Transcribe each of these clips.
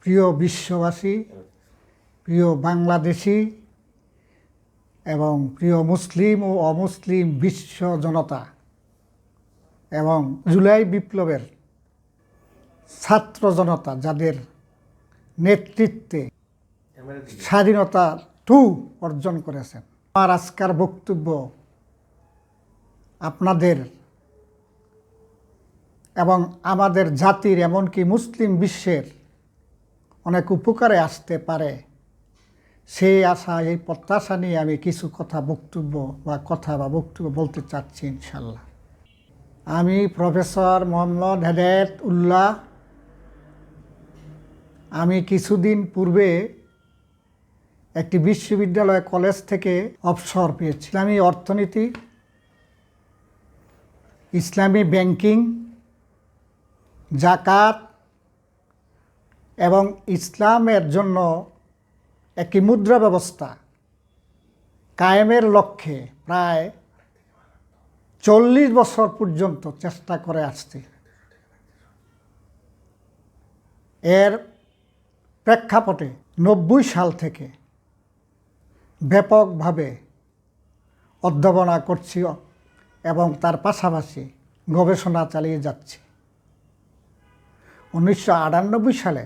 প্রিয় বিশ্ববাসী, প্রিয় বাংলাদেশি এবং প্রিয় মুসলিম ও অমুসলিম বিশ্ব জনতা এবং জুলাই বিপ্লবের ছাত্র জনতা যাদের নেতৃত্বে স্বাধীনতা টু অর্জন করেছেন। আমার আজকার বক্তব্য আপনাদের এবং আমাদের জাতির, এমনকি মুসলিম বিশ্বের অনেক উপকারে আসতে পারে। সেই আশা, এই প্রত্যাশা নিয়ে আমি কিছু কথা বক্তব্য বা কথা বা বক্তব্য বলতে চাচ্ছি ইনশাল্লাহ আমি প্রফেসর মোহাম্মদ হেদায়ত উল্লাহ। আমি কিছুদিন পূর্বে একটি বিশ্ববিদ্যালয় কলেজ থেকে অবসর পেয়েছি। ইসলামী অর্থনীতি, ইসলামী ব্যাংকিং, জাকাত এবং ইসলামের জন্য একটি মুদ্রা ব্যবস্থা কায়েমের লক্ষ্যে প্রায় চল্লিশ বছর পর্যন্ত চেষ্টা করে আসছে। এর প্রেক্ষাপটে নব্বই সাল থেকে ব্যাপকভাবে অধ্যাপনা করছি এবং তার পাশাপাশি গবেষণা চালিয়ে যাচ্ছি। উনিশশো আটানব্বই সালে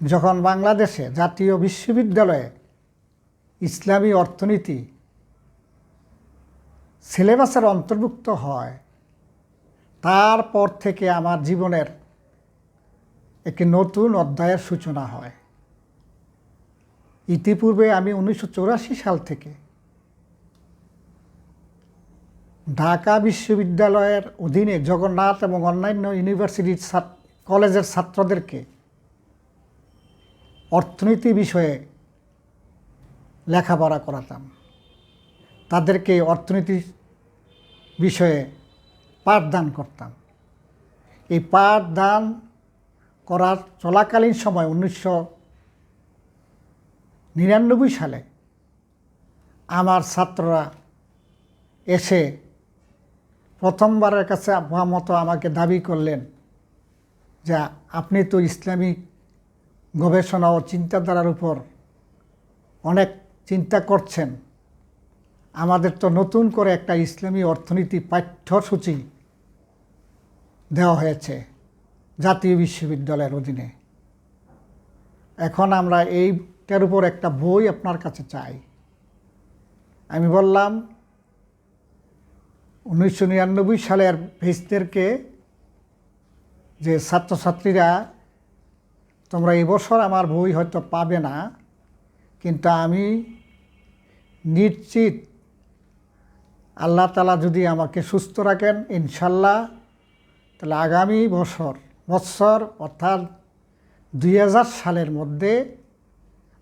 যখন বাংলাদেশে জাতীয় বিশ্ববিদ্যালয়ে ইসলামী অর্থনীতি সিলেবাসের অন্তর্ভুক্ত হয়, তারপর থেকে আমার জীবনের একটি নতুন অধ্যায়ের সূচনা হয়। ইতিপূর্বে আমি উনিশশো চুরাশি সাল থেকে ঢাকা বিশ্ববিদ্যালয়ের অধীনে জগন্নাথ এবং অন্যান্য ইউনিভার্সিটির কলেজের ছাত্রদেরকে অর্থনীতি বিষয়ে লেখাপড়া করাতাম। তাদেরকে অর্থনীতি বিষয়ে পাঠদান করতাম। এই পাঠদান করার চলাকালীন সময় উনিশশো নিরানব্বই সালে আমার ছাত্ররা এসে প্রথমবারের কাছে মতো আমাকে দাবি করলেন যে আপনি তো ইসলামিক গবেষণা ও চিন্তাধারার উপর অনেক চিন্তা করছেন। আমাদের তো নতুন করে একটা ইসলামী অর্থনীতি পাঠ্যসূচি দেওয়া হয়েছে জাতীয় বিশ্ববিদ্যালয়ের অধীনে। এখন আমরা এইটার উপর একটা বই আপনার কাছে চাই। আমি বললাম, উনিশশো নিরানব্বই সালের ভেস্টদেরকে যে ছাত্রছাত্রীরা তোমরা এবছর আমার বই হয়তো পাবে না, কিন্তু আমি নিশ্চিত আল্লাহ তালা যদি আমাকে সুস্থ রাখেন, ইনশাল্লাহ, তাহলে আগামী বছর, বৎসর, অর্থাৎ দুই হাজার সালের মধ্যে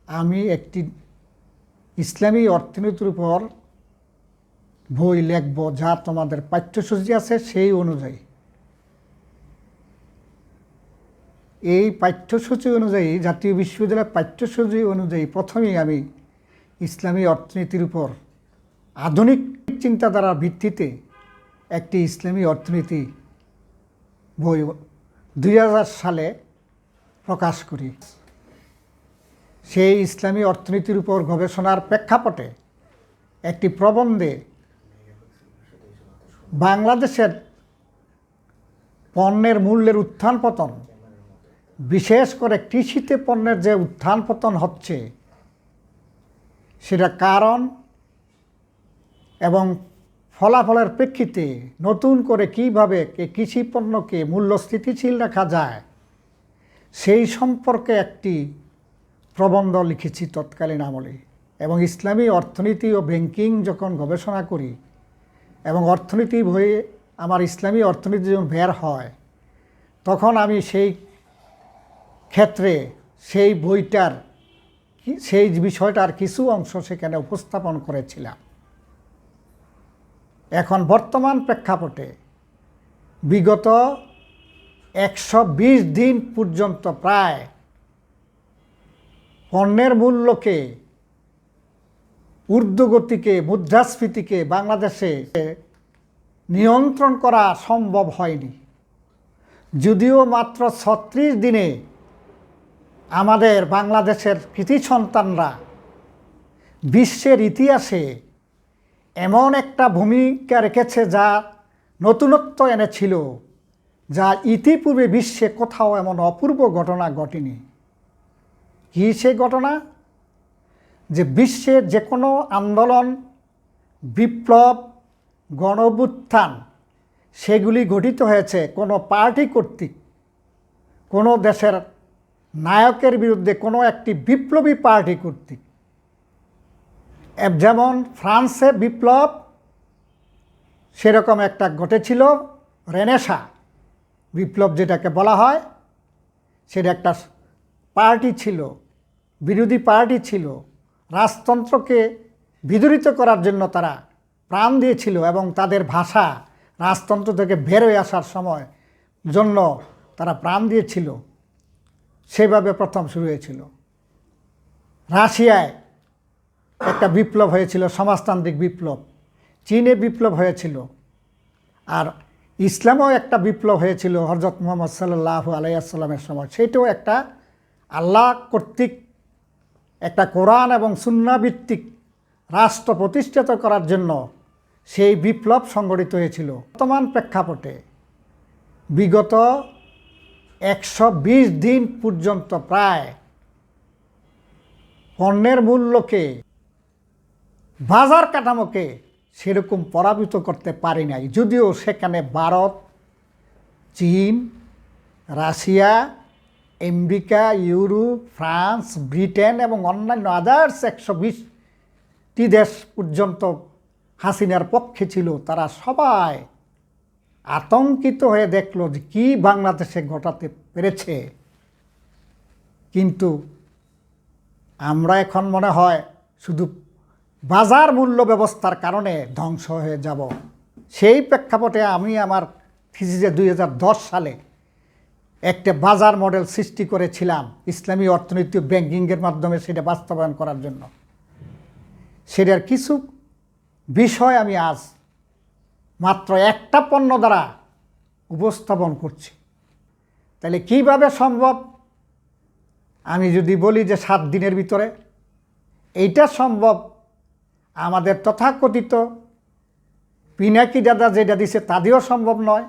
আমি একটি ইসলামী অর্থনীতির উপর বই লিখব, যা তোমাদের পাঠ্যসূচি আছে সেই অনুযায়ী। এই পাঠ্যসূচি অনুযায়ী, জাতীয় বিশ্ববিদ্যালয়ের পাঠ্যসূচি অনুযায়ী প্রথমেই আমি ইসলামী অর্থনীতির উপর আধুনিক চিন্তাধারার ভিত্তিতে একটি ইসলামী অর্থনীতি বই দুই হাজার সালে প্রকাশ করি। সেই ইসলামী অর্থনীতির উপর গবেষণার প্রেক্ষাপটে একটি প্রবন্ধে বাংলাদেশের পণ্যের মূল্যের উত্থান পতন বিশেষ করে কৃষিতে পণ্যের যে উত্থান পতন হচ্ছে সেটা কারণ এবং ফলাফলের প্রেক্ষিতে নতুন করে কীভাবে কৃষি পণ্যকে মূল্য স্থিতিশীল রাখা যায়, সেই সম্পর্কে একটি প্রবন্ধ লিখেছি তৎকালীন আমলে। এবং ইসলামী অর্থনীতি ও ব্যাংকিং যখন গবেষণা করি এবং অর্থনীতি বইয়ে আমার ইসলামী অর্থনীতি যখন বের হয়, তখন আমি সেই ক্ষেত্রে সেই বইটার সেই বিষয়টার কিছু অংশ সেখানে উপস্থাপন করেছিলাম। এখন বর্তমান প্রেক্ষাপটে বিগত একশো বিশ দিন পর্যন্ত প্রায় পণ্যের মূল্যকে, ঊর্ধ্বগতিকে, মুদ্রাস্ফীতিকে বাংলাদেশে নিয়ন্ত্রণ করা সম্ভব হয়নি। যদিও মাত্র ছত্রিশ দিনে আমাদের বাংলাদেশের কৃতি সন্তানরা বিশ্বের ইতিহাসে এমন একটা ভূমিকা রেখেছে যা নতুনত্ব এনেছিল, যা ইতিপূর্বে বিশ্বে কোথাও এমন অপূর্ব ঘটনা ঘটেনি। কী সে ঘটনা? যে বিশ্বের যে কোনো আন্দোলন, বিপ্লব গণবুত্থান সেগুলি গঠিত হয়েছে কোনো পার্টি কর্তৃক, কোনো দেশের নায়কের বিরুদ্ধে কোনো একটি বিপ্লবী পার্টি কর্তৃক। যেমন ফ্রান্সে বিপ্লব, সেরকম একটা ঘটেছিল রেনেসা। বিপ্লব যেটাকে বলা হয়, সেটা একটা পার্টি ছিল, বিরোধী পার্টি ছিল। রাজতন্ত্রকে বিদরিত করার জন্য তারা প্রাণ দিয়েছিল এবং তাদের ভাষা রাজতন্ত্র থেকে বেরোয় আসার সময় জন্য তারা প্রাণ দিয়েছিল। সেভাবে প্রথম শুরু হয়েছিল। রাশিয়ায় একটা বিপ্লব হয়েছিল, সমাজতান্ত্রিক বিপ্লব। চীনে বিপ্লব হয়েছিল আর ইসলামেও একটা বিপ্লব হয়েছিল হজরত মোহাম্মদ সাল্লাহ আলাইসাল্লামের সময়। সেটাও একটা আল্লাহ কর্তৃক একটা কোরআন এবং সুন্নাভিত্তিক রাষ্ট্র প্রতিষ্ঠিত করার জন্য সেই বিপ্লব সংগঠিত হয়েছিল। বর্তমান প্রেক্ষাপটে বিগত একশো বিশ দিন পর্যন্ত প্রায় পণ্যের মূল্যকে, বাজার কাঠামোকে সেরকম পরাভূত করতে পারি নাই। যদিও সেখানে ভারত, চীন, Russia, America, Europe, France, Britain এবং অন্যান্য আদার্স একশো বিশটি দেশ পর্যন্ত হাসিনার পক্ষে ছিল। তারা সবাই আতঙ্কিত হয়ে দেখল যে কী বাংলাদেশে ঘটাতে পেরেছে। কিন্তু আমরা এখন মনে হয় শুধু বাজার মূল্য ব্যবস্থার কারণে ধ্বংস হয়ে যাব। সেই প্রেক্ষাপটে আমি আমার থিসিসে দুই হাজার দশ সালে একটা বাজার মডেল সৃষ্টি করেছিলাম ইসলামী অর্থনৈতিক ব্যাংকিংয়ের মাধ্যমে সেটা বাস্তবায়ন করার জন্য। সেটার কিছু বিষয় আমি আজ মাত্র একটা পণ্য দ্বারা উপস্থাপন করছি। তাহলে কীভাবে সম্ভব? আমি যদি বলি যে সাত দিনের ভিতরে, এইটা সম্ভব? আমাদের তথাকথিত পিনাকি দাদা যেটা দিছে তা দিয়েও সম্ভব নয়।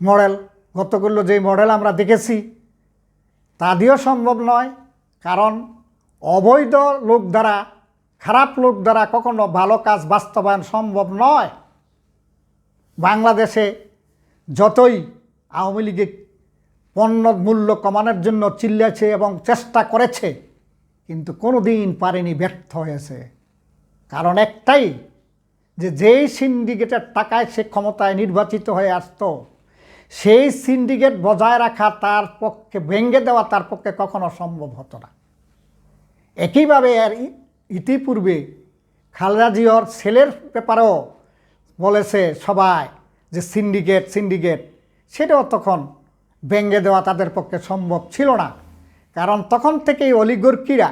মডেল গতগুলো যে মডেল আমরা দেখেছি তা দিয়েও সম্ভব নয়। কারণ অবৈধ লোক দ্বারা, খারাপ লোক দ্বারা কখনো ভালো কাজ বাস্তবায়ন সম্ভব নয়। বাংলাদেশে যতই আওয়ামী লীগে পণ্য মূল্য কমানোর জন্য চিল্লেছে এবং চেষ্টা করেছে, কিন্তু কোনো দিন পারেনি, ব্যর্থ হয়েছে। কারণ একটাই, যে যেই সিন্ডিকেটের টাকায় সে ক্ষমতায় নির্বাচিত হয়ে আসতো, সেই সিন্ডিকেট বজায় রাখা তার পক্ষে, ভেঙে দেওয়া তার পক্ষে কখনো সম্ভব হতো না। একইভাবে ই- ইতিপূর্বে খালেদা জিয়র ছেলের ব্যাপারেও বলেছে সবাই যে সিন্ডিকেট সিন্ডিকেট সেটাও তখন ভেঙে দেওয়া তাদের পক্ষে সম্ভব ছিল না। কারণ তখন থেকেই অলিগর্কিরা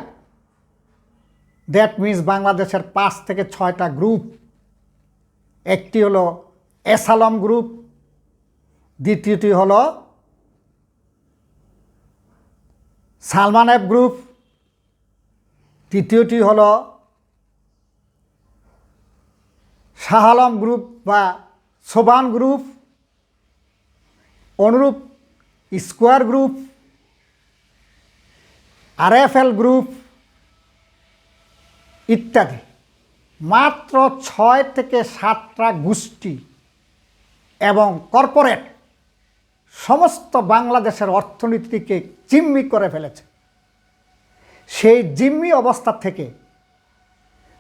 দ্যাট মিন্স বাংলাদেশের পাঁচ থেকে ছয়টা গ্রুপ একটি হলো এসালম গ্রুপ দ্বিতীয়টি হলো সালমান এফ গ্রুপ তৃতীয়টি হলো শাহ আলম গ্রুপ বা সোবান গ্রুপ, অনুরূপ স্কোয়ার গ্রুপ, আরএফএল গ্রুপ ইত্যাদি। মাত্র ছয় থেকে সাতটা গোষ্ঠী এবং কর্পোরেট সমস্ত বাংলাদেশের অর্থনীতিকে জিম্মি করে ফেলেছে। সেই জিম্মি অবস্থা থেকে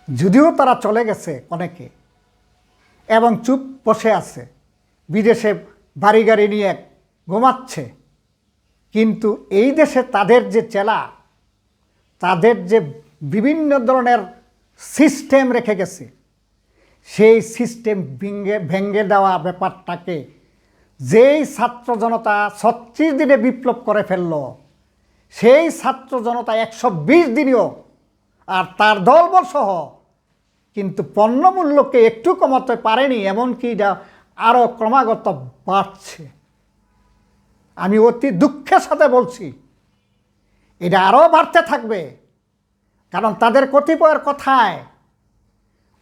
যদিও তারা চলে গেছে অনেকে এবং চুপ বসে আছে। বিদেশে বাড়ি গাড়ি নিয়ে ঘুমাচ্ছে। কিন্তু এই দেশে তাদের যে চেলা, তাদের যে বিভিন্ন ধরনের সিস্টেম রেখে গেছে, সেই সিস্টেম ভেঙে ভেঙে দেওয়া ব্যাপারটাকে যেই ছাত্র জনতা ছত্রিশ দিনে বিপ্লব করে ফেলল, সেই ছাত্র জনতা একশো বিশ দিনেও আর তার দলবল সহ কিন্তু পণ্যমূল্যকে একটু কমাতে পারেনি, এমনকি এটা আরও ক্রমাগত বাড়ছে। আমি অতি দুঃখের সাথে বলছি, এটা আরও বাড়তে থাকবে, কারণ তাদের কতিপয়ের কথায়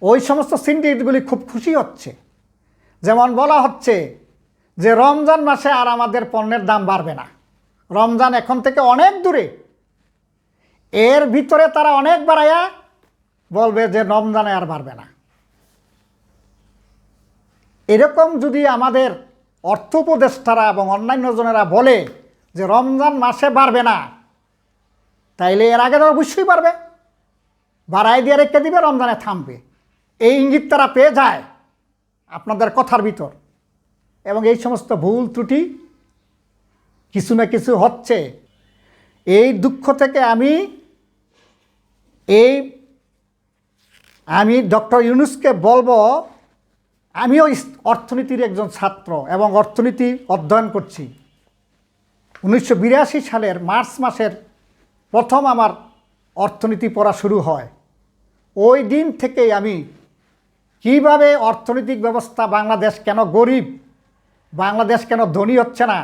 ওই সমস্ত সিন্ডিকেটগুলি খুব খুশি হচ্ছে। যেমন বলা হচ্ছে যে, রমজান মাসে আর আমাদের পণ্যের দাম বাড়বে না। রমজান এখন থেকে অনেক দূরে। এর ভিতরে তারা অনেক বাড়াইয়া বলবে যে রমজানে আর বাড়বে না। এরকম যদি আমাদের অর্থ উপদেষ্টারা এবং অন্যান্য জনেরা বলে যে রমজান মাসে বাড়বে না, তাইলে এর আগে তো অবশ্যই বাড়বে। বাড়াই দিয়ে রেখে দিবে, রমজানে থামবে। এই ইঙ্গিত তারা পেয়ে যায় আপনাদের কথার ভিতর। এবং এই সমস্ত ভুল ত্রুটি কিছু না কিছু হচ্ছে। এই দুঃখ থেকে আমি এই আমি ডক্টর ইউনুসকে বলব, আমিও অর্থনীতির একজন ছাত্র এবং অর্থনীতি অধ্যয়ন করছি। উনিশশো বিরাশি সালের মার্চ মাসের প্রথম আমার অর্থনীতি পড়া শুরু হয়। ওই দিন থেকেই আমি কীভাবে অর্থনৈতিক ব্যবস্থা, বাংলাদেশ কেন গরিব, বাংলাদেশ কেন ধনী হচ্ছে না,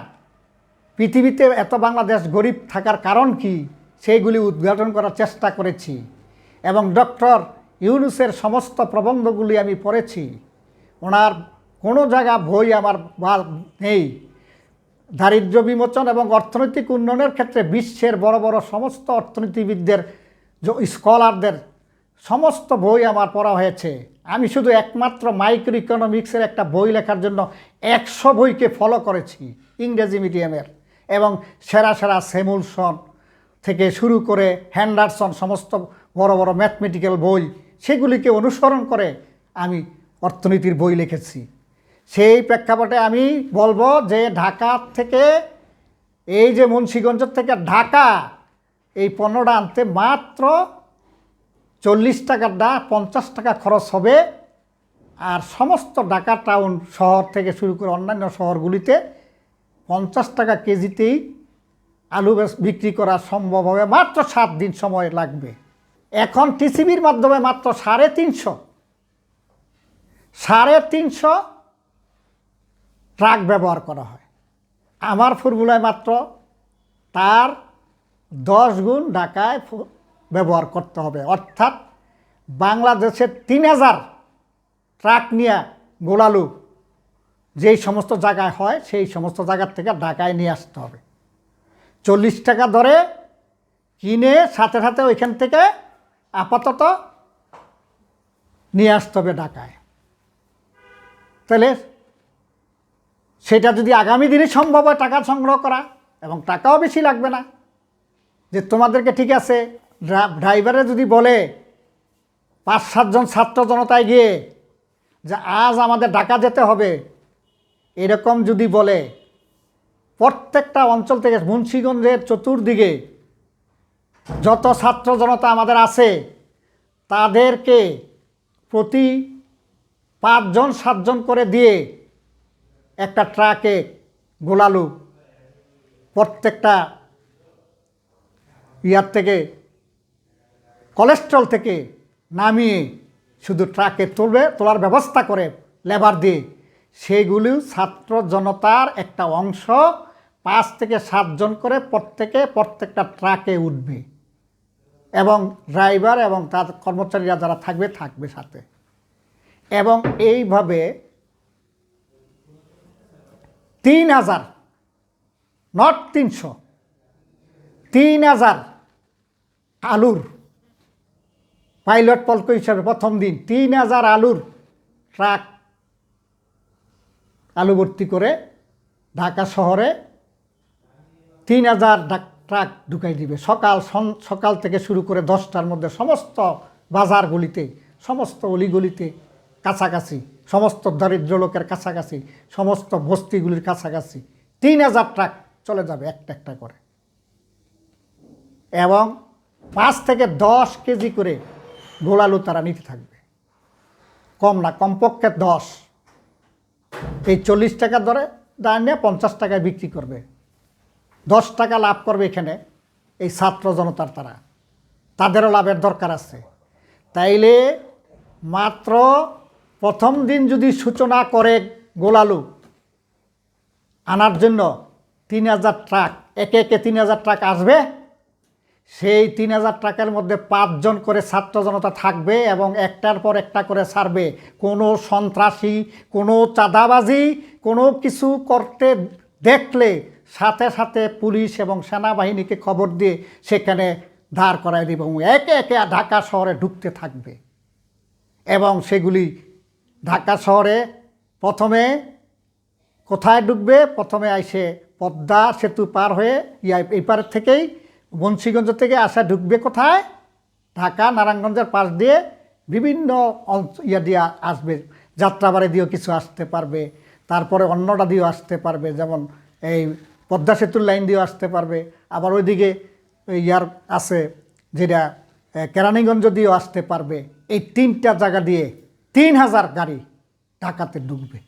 পৃথিবীতে এত বাংলাদেশ গরিব থাকার কারণ কি, সেইগুলি উদ্ঘাটন করার চেষ্টা করেছি। এবং ডক্টর ইউনুসের সমস্ত প্রবন্ধগুলি আমি পড়েছি। ওনার কোনো জায়গা বই আমার বা- নেই। দারিদ্র্য বিমোচন এবং অর্থনৈতিক উন্নয়নের ক্ষেত্রে বিশ্বের বড় বড় সমস্ত অর্থনীতিবিদদের স্কলারদের সমস্ত বই আমার পড়া হয়েছে। আমি শুধু একমাত্র মাইক্রো ইকোনমিক্সের একটা বই লেখার জন্য একশো বইকে ফলো করেছি ইংরেজি মিডিয়ামের এবং সেরা সেরা সেমুলসন থেকে শুরু করে হ্যান্ডারসন, সমস্ত বড় বড় ম্যাথমেটিক্যাল বই সেগুলিকে অনুসরণ করে আমি অর্থনীতির বই লিখেছি। সেই প্রেক্ষাপটে আমি বলব যে ঢাকা থেকে, এই যে মুন্সীগঞ্জ থেকে ঢাকা, এই পণ্যটা আনতে মাত্র চল্লিশ টাকার ডা পঞ্চাশ টাকা খরচ হবে। আর সমস্ত ঢাকা টাউন শহর থেকে শুরু করে অন্যান্য শহরগুলিতে পঞ্চাশ টাকা কেজিতেই আলু বিক্রি করা সম্ভব হবে। মাত্র সাত দিন সময় লাগবে। এখন টিসিবির মাধ্যমে মাত্র সাড়ে তিনশো সাড়ে তিনশো ট্রাক ব্যবহার করা হয়। আমার ফর্মুলায় মাত্র তার দশ গুণ ঢাকায় ব্যবহার করতে হবে। অর্থাৎ বাংলাদেশের তিন হাজার ট্রাক নিয়ে গোলালু যেই সমস্ত জায়গায় হয়, সেই সমস্ত জায়গার থেকে ঢাকায় নিয়ে আসতে হবে। চল্লিশ টাকা দরে কিনে সাথে সাথে ওইখান থেকে আপাতত নিয়ে আসতে হবে ঢাকায়। তাহলে সেটা যদি আগামী দিনে সম্ভব হয় টাকা সংগ্রহ করা, এবং টাকাও বেশি লাগবে না, যে তোমাদেরকে ঠিক আছে, ড্রা- ড্রাইভারে যদি বলে পাঁচ, সাতজন ছাত্র জনতায় গিয়ে যে আজ আমাদের ঢাকা যেতে হবে, এরকম যদি বলে, প্রত্যেকটা অঞ্চল থেকে মুন্সীগঞ্জের চতুর্দিকে যত ছাত্র জনতা আমাদের আছে, তাদেরকে প্রতি পাঁচজন, সাতজন করে দিয়ে একটা ট্রাকে গোলালু প্রত্যেকটা ইয়ার থেকে কোলেস্ট্রল থেকে নামিয়ে শুধু ট্রাকে তুলবে, তোলার ব্যবস্থা করে লেবার দিয়ে। সেইগুলি ছাত্র জনতার একটা অংশ পাঁচ থেকে সাতজন করে প্রত্যেকে প্রত্যেকটা ট্রাকে উঠবে। এবং ড্রাইভার এবং তার কর্মচারীরা যারা থাকবে থাকবে সাথে। এবং এইভাবে তিন হাজার নট তিনশো, তিন হাজার আলুর পাইলট পল্ক হিসাবে প্রথম দিন তিন হাজার আলুর ট্রাক আলু ভর্তি করে ঢাকা শহরে তিন হাজার ট্রাক ঢুকাই দিবে। সকাল সকাল থেকে শুরু করে দশটার মধ্যে সমস্ত বাজারগুলিতে, সমস্ত অলিগলিতে কাছাকাছি, সমস্ত দরিদ্র লোকের কাছাকাছি, সমস্ত বস্তিগুলির কাছাকাছি তিন হাজার ট্রাক চলে যাবে একটা একটা করে। এবং পাঁচ থেকে দশ কেজি করে গোলালু তারা নিতে থাকবে। কম না, কমপক্ষে দশ। এই চল্লিশ টাকা দরে দাঁড় নিয়ে পঞ্চাশ টাকায় বিক্রি করবে। দশ টাকা লাভ করবে এখানে এই ছাত্র জনতার তারা। তাদেরও লাভের দরকার আছে। তাইলে মাত্র প্রথম দিন যদি সূচনা করে গোলালু, আনার জন্য তিন হাজার ট্রাক, একে একে তিন হাজার ট্রাক আসবে। সেই তিন হাজার টাকার মধ্যে পাঁচজন করে ছাত্র জনতা থাকবে এবং একটার পর একটা করে ছাড়বে। কোনো সন্ত্রাসী, কোনো চাঁদাবাজি, কোনো কিছু করতে দেখলে সাথে সাথে পুলিশ এবং সেনাবাহিনীকে খবর দিয়ে সেখানে দাঁড় করায় দেবে এবং একে একে ঢাকা শহরে ঢুকতে থাকবে। এবং সেগুলি ঢাকা শহরে প্রথমে কোথায় ঢুকবে? প্রথমে আইসে পদ্মা সেতু পার হয়ে ইয়া এই পার থেকেই বংশীগঞ্জ থেকে আসা ঢুকবে কোথায়? ঢাকা, নারায়ণগঞ্জের পাশ দিয়ে বিভিন্ন ইয়া দিয়ে আসবে। যাত্রাবাড়ি দিয়েও কিছু আসতে পারবে। তারপরে অন্যটা দিয়েও আসতে পারবে। যেমন এই পদ্মা সেতুর লাইন দিয়েও আসতে পারবে। আবার ওইদিকে ইয়ার আছে যেটা কেরানীগঞ্জ দিয়েও আসতে পারবে। এই তিনটা জায়গা দিয়ে তিন হাজার গাড়ি ঢাকাতে ঢুকবে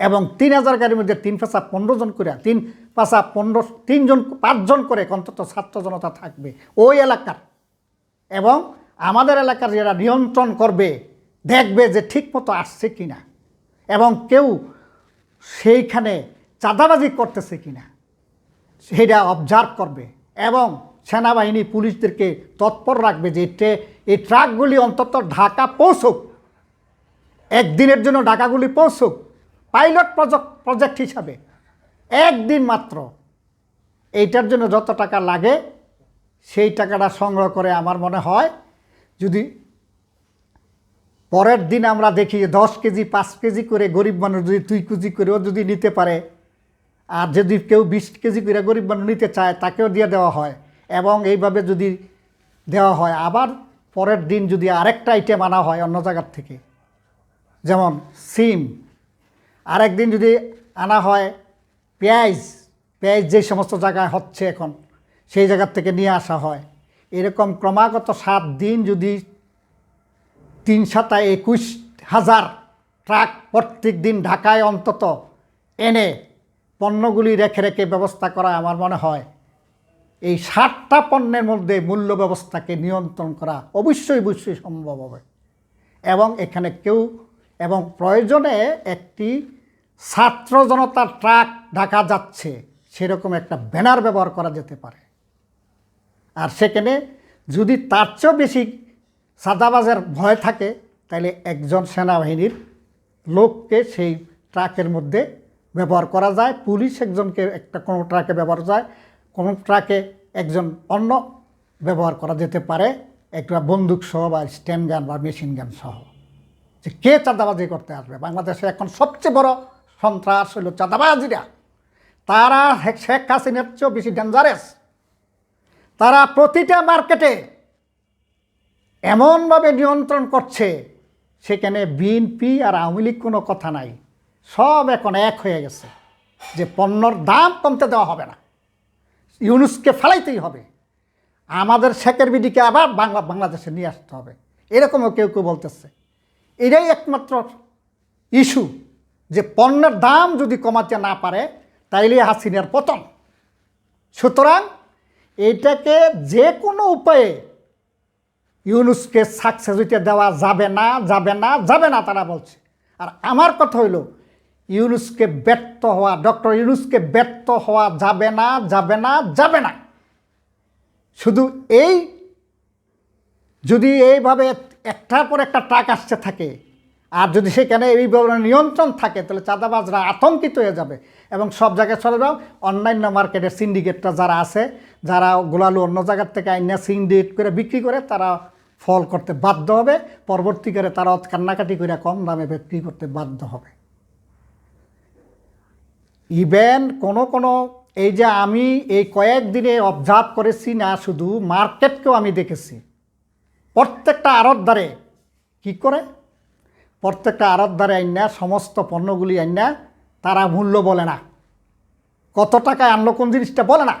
এবং তিন হাজার গাড়ির মধ্যে তিন পাঁচা পনেরো জন করে, তিন পাঁচা পনেরো তিনজন পাঁচজন করে অন্তত ছাত্র জনতা থাকবে ওই এলাকার। এবং আমাদের এলাকার যারা নিয়ন্ত্রণ করবে, দেখবে যে ঠিকমতো আসছে কি না এবং কেউ সেইখানে চাঁদাবাজি করতেছে কিনা। সেটা অবজার্ভ করবে এবং সেনাবাহিনী পুলিশদেরকে তৎপর রাখবে যে এই ট্রাকগুলি অন্তত ঢাকা পৌঁছুক। একদিনের জন্য ঢাকাগুলি পৌঁছুক। পাইলট প্রজেক্ট প্রজেক্ট হিসাবে একদিন মাত্র। এইটার জন্য যত টাকা লাগে, সেই টাকাটা সংগ্রহ করে আমার মনে হয় যদি পরের দিন আমরা দেখি যে দশ কেজি, পাঁচ কেজি করে গরিব মানুষ যদি দুই কেজি করেও যদি নিতে পারে আর যদি কেউ বিশ কেজি করে গরিব মানুষ নিতে চায়, তাকেও দিয়ে দেওয়া হয়। এবং এইভাবে যদি দেওয়া হয়, আবার পরের দিন যদি আরেকটা আইটেম আনা হয় অন্য জায়গার থেকে। যেমন সিম। আরেক দিন যদি আনা হয় পেঁয়াজ পেঁয়াজ যে সমস্ত জায়গায় হচ্ছে এখন, সেই জায়গার থেকে নিয়ে আসা হয়। এরকম ক্রমাগত সাত দিন যদি তিন সাতা একুশ হাজার ট্রাক প্রত্যেক দিন ঢাকায় অন্তত এনে পণ্যগুলি রেখে রেখে ব্যবস্থা করা আমার মনে হয়। এই সাতটা পণ্যের মধ্যে মূল্য ব্যবস্থাকে নিয়ন্ত্রণ করা অবশ্যই অবশ্যই সম্ভব হবে। এবং এখানে কেউ, এবং প্রয়োজনে একটি ছাত্র জনতার ট্রাক ঢাকা যাচ্ছে, সেরকম একটা ব্যানার ব্যবহার করা যেতে পারে। আর সেখানে যদি তার চেয়েও বেশি সাদাবাজের ভয় থাকে, তাহলে একজন সেনাবাহিনীর লোককে সেই ট্রাকের মধ্যে ব্যবহার করা যায়। পুলিশ একজনকে একটা, কোনো ট্রাকে ব্যবহার যায়, কোনো ট্রাকে একজন অন্য ব্যবহার করা যেতে পারে। একটা বন্দুক সহ বা স্ট্যান্ড গান বা মেশিন গান সহ। যে কে চাঁদাবাজি করতে আসবে? বাংলাদেশে এখন সবচেয়ে বড় সন্ত্রাস হলো চাঁদাবাজিরা। তারা শেখ হাসিনার চেয়েও বেশি ডেঞ্জারাস তারা প্রতিটা মার্কেটে এমনভাবে নিয়ন্ত্রণ করছে, সেখানে বিএনপি আর আওয়ামী লীগ কোনো কথা নাই। সব এখন এক হয়ে গেছে যে পণ্যর দাম কমতে দেওয়া হবে না। ইউনুসকে ফেলাইতেই হবে। আমাদের শেখের বিডিকে আবার বাংলা, বাংলাদেশে নিয়ে আসতে হবে। এরকমও কেউ কেউ বলতেছে। এটাই একমাত্র ইস্যু যে পণ্যের দাম যদি কমাতে না পারে, তাইলে হাসিনার পতন। সুতরাং এটাকে যে কোনো উপায়ে ইউনুসকে সাকসেস হইতে দেওয়া যাবে না যাবে না যাবে না তারা বলছে। আর আমার কথা হইল ইউনুসকে ব্যর্থ হওয়া, ডক্টর ইউনুসকে ব্যর্থ হওয়া যাবে না যাবে না যাবে না। শুধু এই, যদি এইভাবে একটার পর একটা ট্রাক আসতে থাকে, আর যদি সেখানে এইভাবে নিয়ন্ত্রণ থাকে, তাহলে চাঁদাবাজরা আতঙ্কিত হয়ে যাবে এবং সব জায়গায় চলে যাও। অন্যান্য মার্কেটের সিন্ডিকেটটা যারা আছে, যারা গোলালু অন্য জায়গার থেকে আইনা সিন্ডিকেট করে বিক্রি করে, তারা ফল করতে বাধ্য হবে। পরবর্তীকালে তারা কান্নাকাটি করে কম দামে বিক্রি করতে বাধ্য হবে। ইভেন কোনো কোনো এই যে আমি এই কয়েকদিনে অবজার্ভ করেছি না, শুধু মার্কেটকেও আমি দেখেছি। প্রত্যেকটা আড়ত দ্বারে কী করে? প্রত্যেকটা আড়ত দ্বারে আইনা, সমস্ত পণ্যগুলি আইনা, তারা মূল্য বলে না। কত টাকায় আনলো, কোন জিনিসটা বলে না।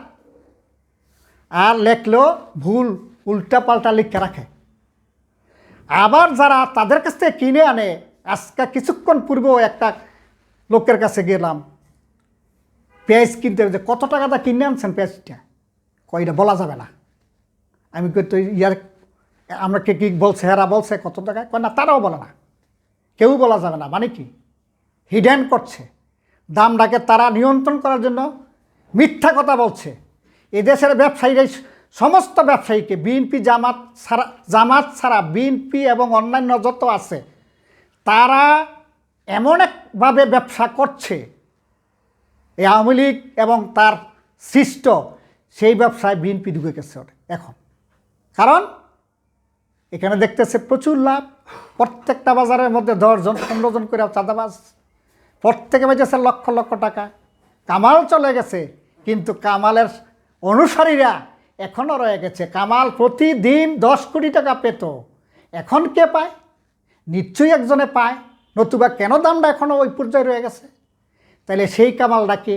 আর লেখলেও ভুল উল্টা পাল্টা লিখে রাখে। আবার যারা তাদের কাছ থেকে কিনে আনে, আজকে কিছুক্ষণ পূর্বেও একটা লোকের কাছে গেলাম পেঁয়াজ কিনতে যে কত টাকাটা কিনে আনছেন পেঁয়াজটা? কইটা বলা যাবে না। আমি কই, তো ইয়ার, আমরা কে কি বলছে হেরা বলছে কত টাকা? কয়, না, তারাও বলে না। কেউ বলা যাবে না। মানে কি? হিডেন করছে। দামটাকে তারা নিয়ন্ত্রণ করার জন্য মিথ্যা কথা বলছে। এদেশের ব্যবসায়ীরাই সমস্ত ব্যবসায়ীকে বিএনপি জামাত ছাড়া জামাত ছাড়া বিএনপি এবং অন্যান্য যত আছে, তারা এমন একভাবে ব্যবসা করছে এই আওয়ামী লীগ এবং তার সৃষ্ট সেই ব্যবসায় বিএনপি ঢুকে গেছে এখন। কারণ এখানে দেখতেছে প্রচুর লাভ। প্রত্যেকটা বাজারের মধ্যে দশজন পনেরো জন করে চাঁদাবাজ। প্রত্যেকে বেজেছে লক্ষ লক্ষ টাকা। কামাল চলে গেছে, কিন্তু কামালের অনুসারীরা এখনও রয়ে গেছে। কামাল প্রতিদিন দশ কোটি টাকা পেত। এখন কে পায়? নিশ্চয়ই একজনে পায়। নতুবা কেন দামটা এখনও ওই পর্যায়ে রয়ে গেছে? তাহলে সেই কামালটাকে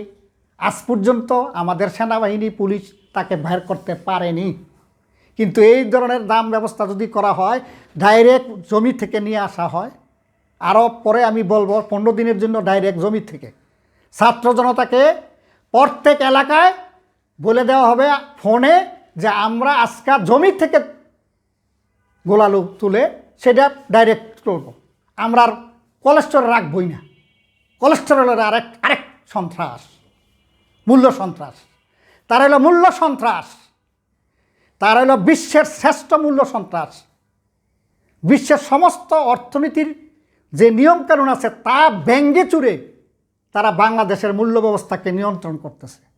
আজ পর্যন্ত আমাদের সেনাবাহিনী, পুলিশ তাকে বাইর করতে পারেনি। কিন্তু এই ধরনের দাম ব্যবস্থা যদি করা হয় ডাইরেক্ট জমি থেকে নিয়ে আসা হয় আরও পরে আমি বলব পনেরো দিনের জন্য ডাইরেক্ট জমি থেকে। ছাত্র জনতাকে প্রত্যেক এলাকায় বলে দেওয়া হবে ফোনে যে আমরা আজকা জমি থেকে গোলালু তুলে সেটা ডাইরেক্ট করব। আমরা আর কোলেস্টোরেল রাখবই না। কোলেস্টোরেলের আরেক আরেক সন্ত্রাস, মূল্য সন্ত্রাস। তার হলো মূল্য সন্ত্রাস। তার হলো বিশ্বের শ্রেষ্ঠ মূল্য সন্ত্রাস। বিশ্বের সমস্ত অর্থনীতির যে নিয়মকানুন আছে তা ব্যঙ্গে চুরে তারা বাংলাদেশের মূল্য ব্যবস্থাকে নিয়ন্ত্রণ করতেছে।